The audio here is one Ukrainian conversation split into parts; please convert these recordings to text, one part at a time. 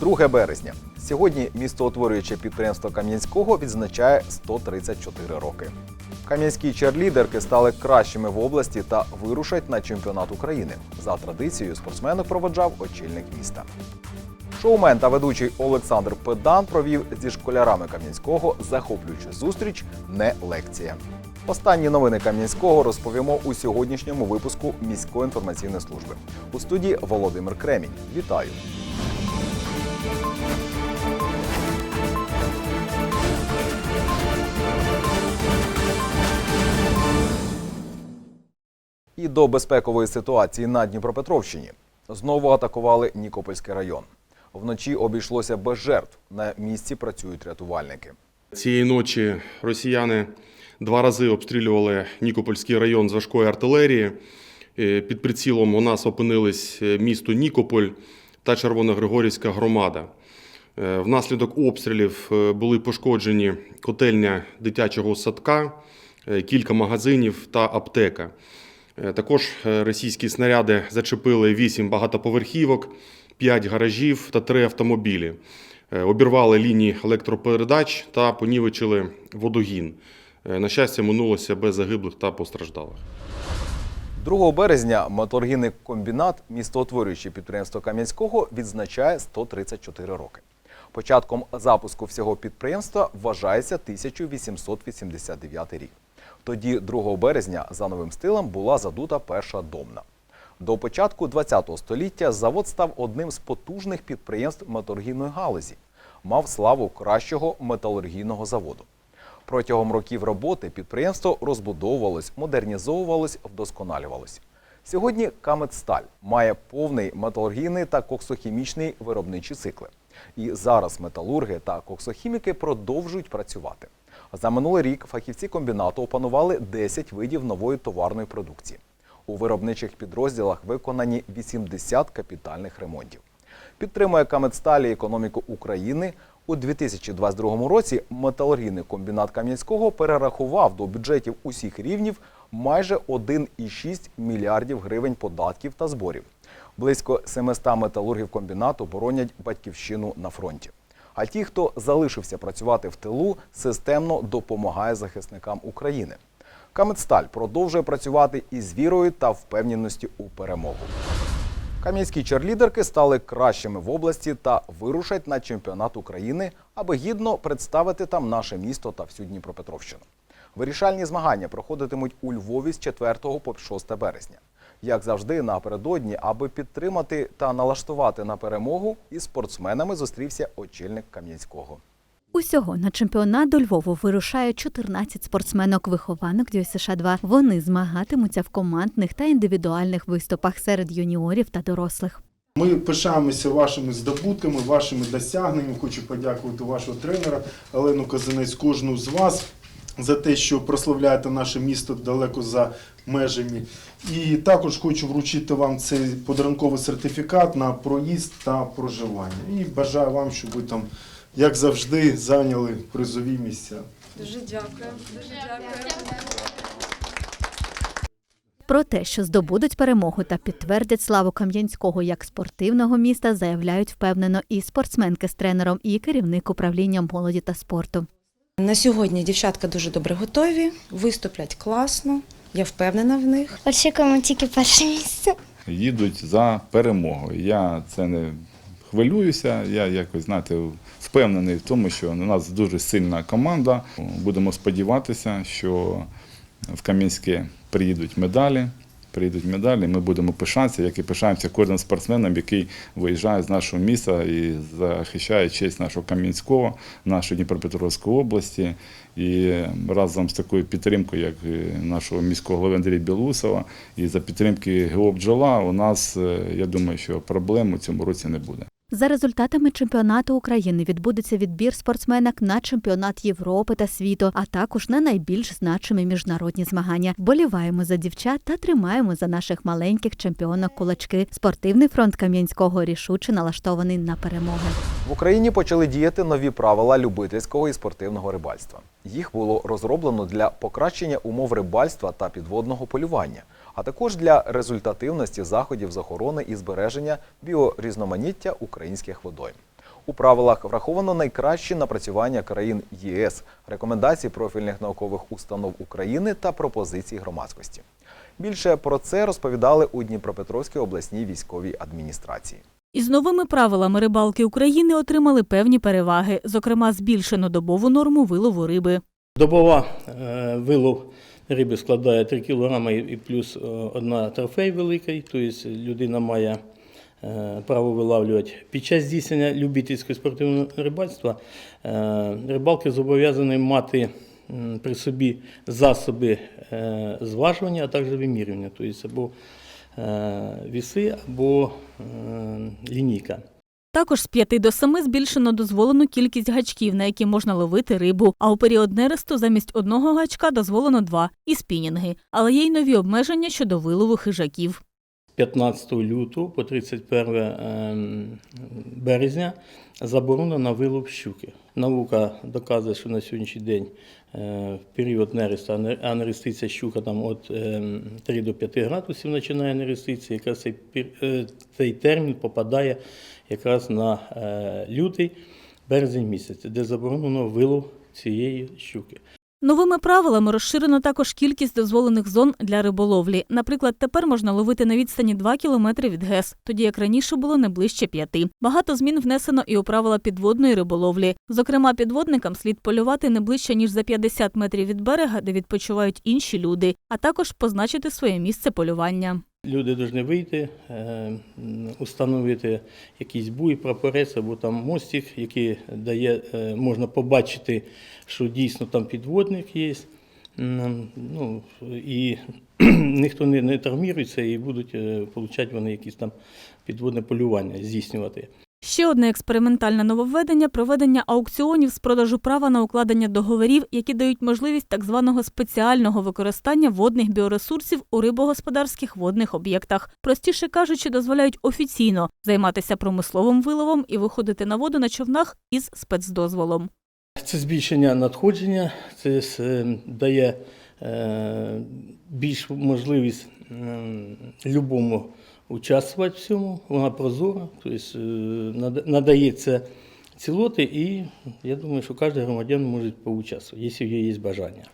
2 березня. Сьогодні містоутворююче підприємство Кам'янського відзначає 134 роки. Кам'янські черлідерки стали кращими в області та вирушать на чемпіонат України. За традицією спортсменок проводжав очільник міста. Шоумен та ведучий Олександр Педан провів зі школярами Кам'янського захоплюючу зустріч не лекція. Останні новини Кам'янського розповімо у сьогоднішньому випуску міської інформаційної служби. У студії Володимир Кремінь. Вітаю! І до безпекової ситуації на Дніпропетровщині знову атакували Нікопольський район. Вночі обійшлося без жертв. На місці працюють рятувальники. Цієї ночі росіяни два рази обстрілювали Нікопольський район з важкої артилерії. Е, Під прицілом у нас опинились е, місто Нікополь та Червоногригорівська громада. Е, Внаслідок обстрілів були пошкоджені котельня дитячого садка, кілька магазинів та аптека. Е, Також е, російські снаряди зачепили 8 багатоповерхівок, 5 гаражів та 3 автомобілі. Е, Обірвали лінії електропередач та понівечили водогін. На щастя, минулося без загиблих та постраждалих. 2 березня металургійний комбінат, містоутворююче підприємство Кам'янського, відзначає 134 роки. Початком запуску всього підприємства вважається 1889 рік. Тоді, 2 березня, за новим стилем була задута перша домна. До початку ХХ століття завод став одним з потужних підприємств металургійної галузі, мав славу кращого металургійного заводу. Протягом років роботи підприємство розбудовувалось, модернізовувалось, вдосконалювалось. Сьогодні Камедсталь має повний металургійний та коксохімічний виробничі цикли. І зараз металурги та коксохіміки продовжують працювати. За минулий рік фахівці комбінату опанували 10 видів нової товарної продукції. У виробничих підрозділах виконані 80 капітальних ремонтів. Підтримує Камедсталі економіку України. У 2022 році металургійний комбінат Кам'янського перерахував до бюджетів усіх рівнів майже 1,6 мільярдів гривень податків та зборів. Близько 700 металургів комбінату боронять батьківщину на фронті. А ті, хто залишився працювати в тилу, системно допомагає захисникам України. Камедсталь продовжує працювати із вірою та впевненістю у перемогу. Кам'янські черлідерки стали кращими в області та вирушать на чемпіонат України, аби гідно представити там наше місто та всю Дніпропетровщину. Вирішальні змагання проходитимуть у Львові з 4 по 6 березня. Як завжди, напередодні, аби підтримати та налаштувати на перемогу, із спортсменами зустрівся очільник Кам'янського. Усього на чемпіонат до Львову вирушає 14 спортсменок-вихованок ДЮСШ 2 Вони змагатимуться в командних та індивідуальних виступах серед юніорів та дорослих. Ми пишаємося вашими здобутками, вашими досягненнями. Хочу подякувати вашого тренера Олену Казанець, кожну з вас за те, що прославляєте наше місто далеко за межами. І також хочу вручити вам цей подарунковий сертифікат на проїзд та проживання. І бажаю вам, щоб ви там, як завжди, зайняли призові місця. Дуже дякую. Дуже дякую. Про те, що здобудуть перемогу та підтвердять славу Кам'янського як спортивного міста, заявляють впевнено і спортсменки з тренером, і керівник управління молоді та спорту. На сьогодні дівчатка дуже добре готові, виступлять класно. Я впевнена в них. Очікуємо тільки перше місце. їдуть за перемогою. Я це не хвилююся. Я якось знаєте, впевнений в тому, що у нас дуже сильна команда. Будемо сподіватися, що в Кам'янське приїдуть медалі. Приїдуть медалі, ми будемо пишатися, як і пишаємося кожним спортсменом, який виїжджає з нашого міста і захищає честь нашого Кам'янського, нашої Дніпропетровської області. І разом з такою підтримкою, як нашого міського голови Андрія Білусова, і за підтримки ГО «Бджола», у нас, е, я думаю, що проблем у цьому році не буде. За результатами чемпіонату України відбудеться відбір спортсменок на чемпіонат Європи та світу, а також на найбільш значимі міжнародні змагання. Боліваємо за дівчат та тримаємо за наших маленьких чемпіонок кулачки. Спортивний фронт Кам'янського рішуче налаштований на перемоги. В Україні почали діяти нові правила любительського і спортивного рибальства. Їх було розроблено для покращення умов рибальства та підводного полювання, а також для результативності заходів з охорони і збереження біорізноманіття українських водойм. У правилах враховано найкращі напрацювання країн ЄС, рекомендації профільних наукових установ України та пропозиції громадськості. Більше про це розповідали у Дніпропетровській обласній військовій адміністрації. Із новими правилами рибалки України отримали певні переваги, зокрема збільшено добову норму вилову риби. Добова е, вилов риби складає 3 кг і плюс е, одна трофей великий, тобто людина має е, право вилавлювати. Під час здійснення любительського спортивного рибальства е, рибалки зобов'язані мати при собі засоби зважування, а також вимірювання, тобто або віси, або лінійка. Також з 5 до 7 збільшено дозволену кількість гачків, на які можна ловити рибу. А у період нересту замість одного гачка дозволено два і спінінги. Але є й нові обмеження щодо вилову хижаків. 15 лютого по 31 ем, березня заборона на вилов щуки. Наука доказує, що на сьогоднішній день е, в період нересту, а не- а нереститься щука там ем, 3 до 5 градусів починає нереститися, якраз цей, е, цей термін попадає якраз на е, лютий, березень місяць, де заборонено вилов цієї щуки. Новими правилами розширено також кількість дозволених зон для риболовлі. Наприклад, тепер можна ловити на відстані 2 кілометри від ГЕС, тоді як раніше було не ближче 5. Багато змін внесено і у правила підводної риболовлі. Зокрема, підводникам слід полювати не ближче ніж за 50 метрів від берега, де відпочивають інші люди, а також позначити своє місце полювання. Люди повинні вийти, е, установити якийсь буй, прапорець або там мостик, який дає, е, можна побачити, що дійсно там підводник є. Ну, і ніхто не, не травмірується і будуть отримати вони якісь там підводне полювання здійснювати. Ще одне експериментальне нововведення проведення аукціонів з продажу права на укладення договорів, які дають можливість так званого спеціального використання водних біоресурсів у рибогосподарських водних об'єктах. Простіше кажучи, дозволяють офіційно займатися промисловим виловом і виходити на воду на човнах із спецдозволом. Це збільшення надходження, це е, дає е, більш можливість любому участвувати в цьому. Вона прозора, тобто нада- надається цілоти, і я думаю, що кожен громадян може поучаствувати, якщо в є бажання.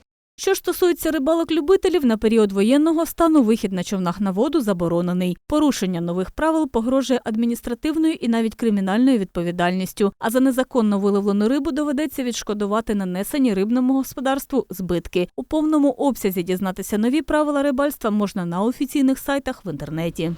Що ж стосується рибалок-любителів, на період воєнного стану вихід на човнах на воду заборонений. Порушення нових правил погрожує адміністративною і навіть кримінальною відповідальністю. А за незаконно виловлену рибу доведеться відшкодувати нанесені рибному господарству збитки. У повному обсязі дізнатися нові правила рибальства можна на офіційних сайтах в інтернеті.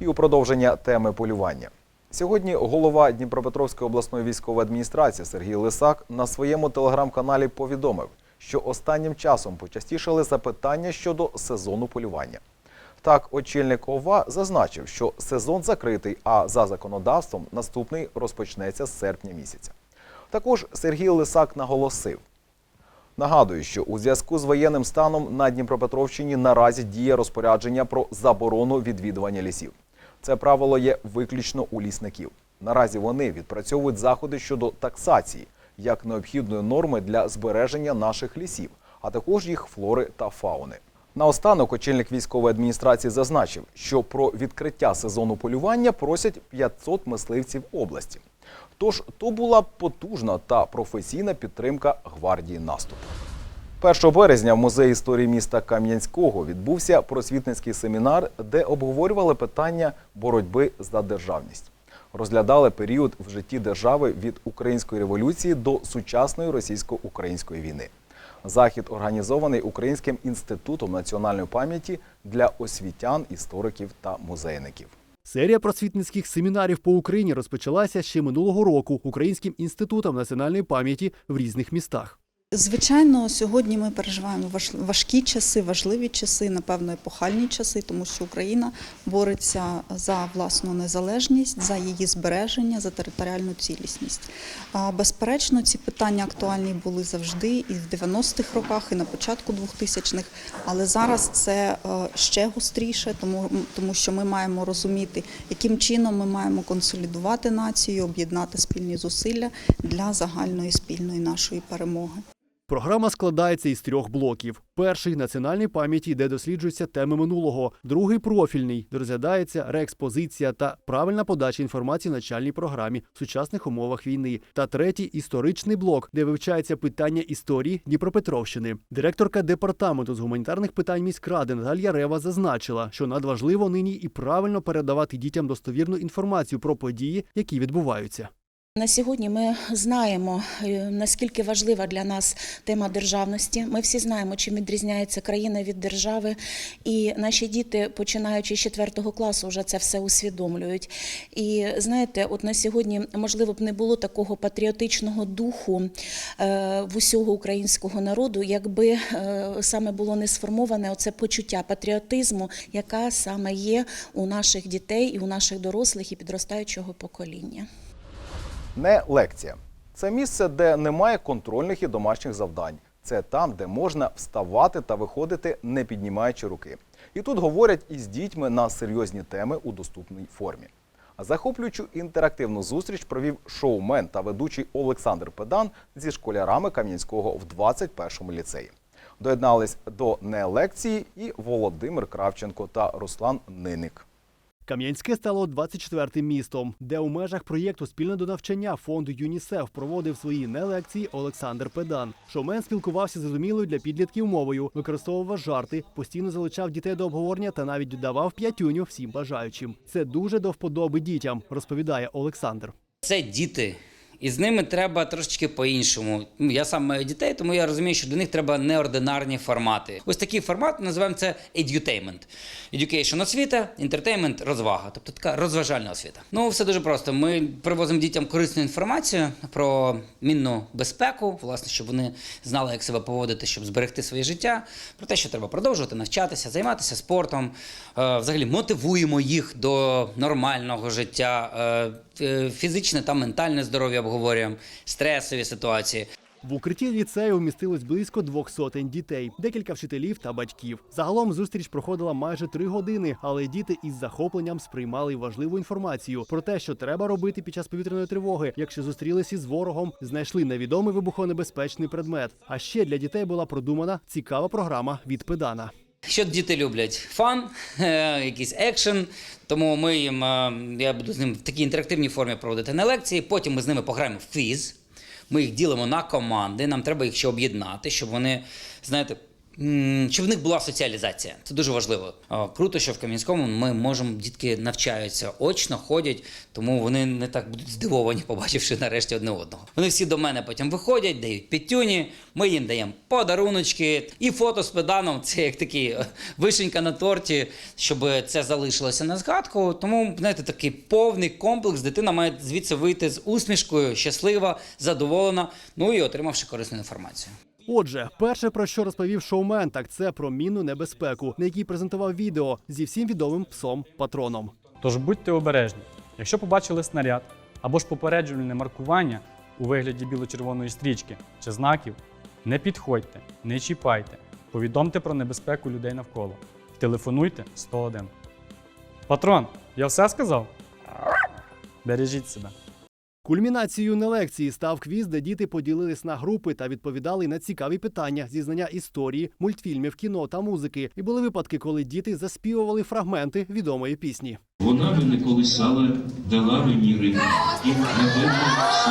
І у продовження теми полювання. Сьогодні голова Дніпропетровської обласної військової адміністрації Сергій Лисак на своєму телеграм-каналі повідомив, що останнім часом почастішали запитання щодо сезону полювання. Так, очільник ОВА зазначив, що сезон закритий, а за законодавством наступний розпочнеться з серпня місяця. Також Сергій Лисак наголосив, Нагадую, що у зв'язку з воєнним станом на Дніпропетровщині наразі діє розпорядження про заборону відвідування лісів. Це правило є виключно у лісників. Наразі вони відпрацьовують заходи щодо таксації як необхідної норми для збереження наших лісів, а також їх флори та фауни. Наостанок очільник військової адміністрації зазначив, що про відкриття сезону полювання просять 500 мисливців області. Тож то була потужна та професійна підтримка гвардії наступу. 1 березня в музеї історії міста Кам'янського відбувся просвітницький семінар, де обговорювали питання боротьби за державність. Розглядали період в житті держави від української революції до сучасної російсько-української війни. Захід організований Українським інститутом національної пам'яті для освітян, істориків та музейників. Серія просвітницьких семінарів по Україні розпочалася ще минулого року Українським інститутом національної пам'яті в різних містах. Звичайно, сьогодні ми переживаємо важ- важкі часи, важливі часи, напевно, епохальні часи, тому що Україна бореться за власну незалежність, за її збереження, за територіальну цілісність. Безперечно, ці питання актуальні були завжди і в 90-х роках, і на початку 2000-х, але зараз це е, ще гостріше, тому, тому що ми маємо розуміти, яким чином ми маємо консолідувати націю, об'єднати спільні зусилля для загальної спільної нашої перемоги. Програма складається із трьох блоків: перший національний пам'яті, де досліджуються теми минулого, другий профільний, де розглядається реекспозиція та правильна подача інформації в начальній програмі в сучасних умовах війни, та третій історичний блок, де вивчається питання історії Дніпропетровщини. Директорка департаменту з гуманітарних питань міськради Наталія Рева зазначила, що надважливо нині і правильно передавати дітям достовірну інформацію про події, які відбуваються. На сьогодні ми знаємо, е, наскільки важлива для нас тема державності. Ми всі знаємо, чим відрізняється країна від держави. І наші діти, починаючи з 4 класу, вже це все усвідомлюють. І знаєте, от на сьогодні можливо б не було такого патріотичного духу е, в усього українського народу, якби е, саме було не сформоване оце почуття патріотизму, яка саме є у наших дітей і у наших дорослих і підростаючого покоління. Не лекція. Це місце, де немає контрольних і домашніх завдань. Це там, де можна вставати та виходити, не піднімаючи руки. І тут говорять із дітьми на серйозні теми у доступній формі. А захоплюючу інтерактивну зустріч провів шоумен та ведучий Олександр Педан зі школярами Кам'янського в 21-му ліцеї. Доєднались до не лекції і Володимир Кравченко та Руслан Ниник. Кам'янське стало 24-тим містом, де у межах проєкту Спільне до навчання фонду ЮНІСЕФ проводив свої нелекції Олександр Педан. Шоумен спілкувався зрозумілою для підлітків мовою, використовував жарти, постійно залучав дітей до обговорення та навіть давав п'ятюню всім бажаючим. Це дуже до вподоби дітям, розповідає Олександр. Це діти. І з ними треба трошечки по-іншому. Ну, Я сам маю дітей, тому я розумію, що до них треба неординарні формати. Ось такий формат називаємо це edutainment. Education – освіта, entertainment – розвага, тобто така розважальна освіта. Ну, все дуже просто. Ми привозимо дітям корисну інформацію про мінну безпеку, власне, щоб вони знали, як себе поводити, щоб зберегти своє життя, про те, що треба продовжувати навчатися, займатися спортом. Е, Взагалі мотивуємо їх до нормального життя, е, фізичне та ментальне здоров'я обговорюємо, стресові ситуації. В укритті ліцею вмістилось близько двох сотень дітей, декілька вчителів та батьків. Загалом зустріч проходила майже три години, але діти із захопленням сприймали важливу інформацію про те, що треба робити під час повітряної тривоги, якщо зустрілися з ворогом, знайшли невідомий вибухонебезпечний предмет. А ще для дітей була продумана цікава програма від педана. Що діти люблять? Фан, е, якийсь екшен. Тому ми їм, е, я буду з ним в такій інтерактивній формі проводити на лекції. Потім ми з ними пограємо в фіз. Ми їх ділимо на команди. Нам треба їх ще об'єднати, щоб вони, знаєте, щоб в них була соціалізація. Це дуже важливо. Круто, що в Кам'янському ми можемо, дітки навчаються очно, ходять, тому вони не так будуть здивовані, побачивши нарешті одне одного. Вони всі до мене потім виходять, дають п'ятюні, ми їм даємо подаруночки і фото з педаном. Це як такий е, вишенька на торті, щоб це залишилося на згадку. Тому знаєте, такий повний комплекс. Дитина має звідси вийти з усмішкою, щаслива, задоволена, ну і отримавши корисну інформацію. Отже, перше про що розповів шоумен, так це про мінну небезпеку, на якій презентував відео зі всім відомим псом патроном. Тож будьте обережні. Якщо побачили снаряд або ж попереджувальне маркування у вигляді біло-червоної стрічки чи знаків, не підходьте, не чіпайте, повідомте про небезпеку людей навколо. Телефонуйте 101. Патрон, я все сказав? Бережіть себе. Кульмінацією на лекції став квіз, де діти поділились на групи та відповідали на цікаві питання зі знання історії, мультфільмів, кіно та музики. І були випадки, коли діти заспівували фрагменти відомої пісні. Вона мене колисала, дала мені рим, і напевно всі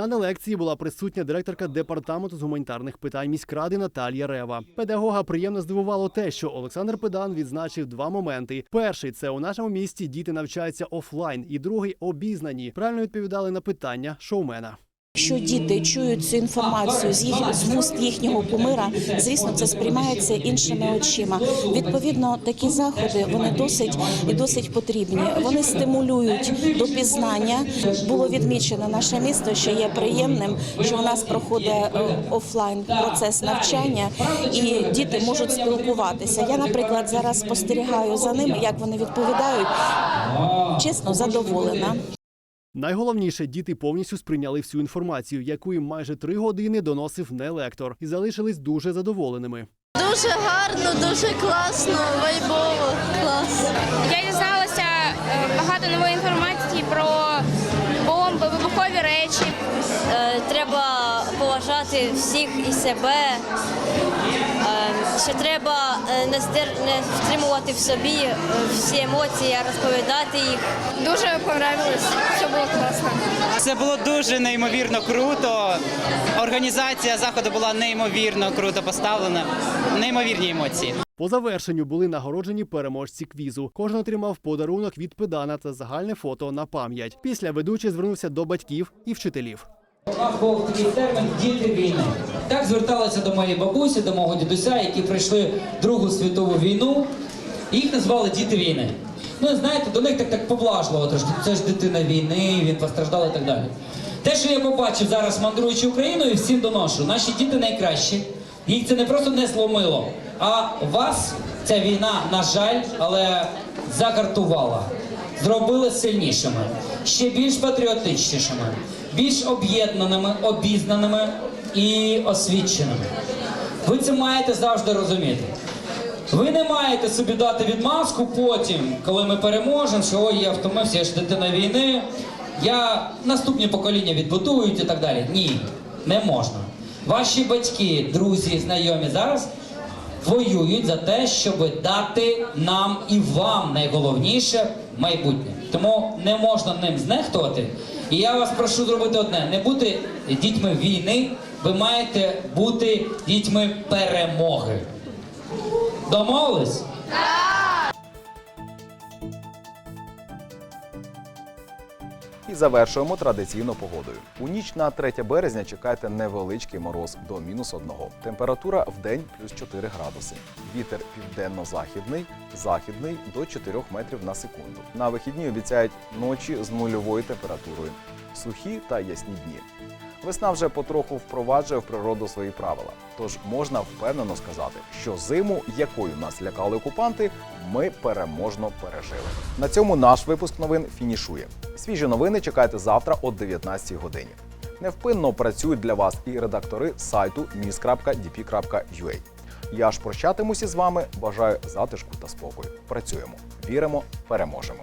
На нелекції була присутня директорка департаменту з гуманітарних питань міськради Наталія Рева. Педагога приємно здивувало те, що Олександр Педан відзначив два моменти: перший це у нашому місті діти навчаються офлайн, і другий обізнані. Правильно відповідали на питання шоумена. Якщо діти чують цю інформацію з їх з вуст їхнього кумира, звісно, це сприймається іншими очима. Відповідно, такі заходи вони досить і досить потрібні. Вони стимулюють до пізнання. Було відмічено наше місто, що є приємним, що у нас проходить е, офлайн процес навчання, і діти можуть спілкуватися. Я, наприклад, зараз спостерігаю за ними, як вони відповідають. Чесно, задоволена. Найголовніше, діти повністю сприйняли всю інформацію, яку їм майже три години доносив не лектор, і залишились дуже задоволеними. Дуже гарно, дуже класно, вайбово, клас. Я дізналася е, багато нової інформації про бомби, вибухові речі. Треба поважати всіх і себе. Що треба е, не стримувати в собі е, всі емоції, а розповідати їх. Дуже понравилось, все було класно. Це було дуже неймовірно круто. Організація заходу була неймовірно круто поставлена. Неймовірні емоції. По завершенню були нагороджені переможці квізу. Кожен отримав подарунок від педана та загальне фото на пам'ять. Після ведучий звернувся до батьків і вчителів. У нас був такий термін діти війни. Так зверталися до моєї бабусі, до мого дідуся, які пройшли Другу світову війну. Їх назвали діти війни. Ну, знаєте, до них так так поблажливо трошки. Це ж дитина війни, він постраждав і так далі. Те, що я побачив зараз, мандруючи Україною, всім доношу. Наші діти найкращі. Їх це не просто не зломило, а вас ця війна, на жаль, але загартувала зробили сильнішими, ще більш патріотичнішими, більш об'єднаними, обізнаними і освіченими. Ви це маєте завжди розуміти. Ви не маєте собі дати відмазку потім, коли ми переможемо, що ой, я втомився, я ж дитина війни, я наступні покоління відбудують і так далі. Ні, не можна. Ваші батьки, друзі, знайомі зараз воюють за те, щоб дати нам і вам найголовніше майбутнє. Тому не можна ним знехтувати. І я вас прошу зробити одне: не бути дітьми війни, ви маєте бути дітьми перемоги. Домовились? І завершуємо традиційно погодою. У ніч на 3 березня чекайте невеличкий мороз до мінус 1. Температура в день плюс 4 градуси. Вітер південно-західний, західний до 4 метрів на секунду. На вихідні обіцяють ночі з нульовою температурою. Сухі та ясні дні. Весна вже потроху впроваджує в природу свої правила. Тож можна впевнено сказати, що зиму, якою нас лякали окупанти, ми переможно пережили. На цьому наш випуск новин фінішує. Свіжі новини чекайте завтра о 19 годині. Невпинно працюють для вас і редактори сайту news.dp.ua. Я ж прощатимуся з вами. Бажаю затишку та спокою. Працюємо, віримо, переможемо.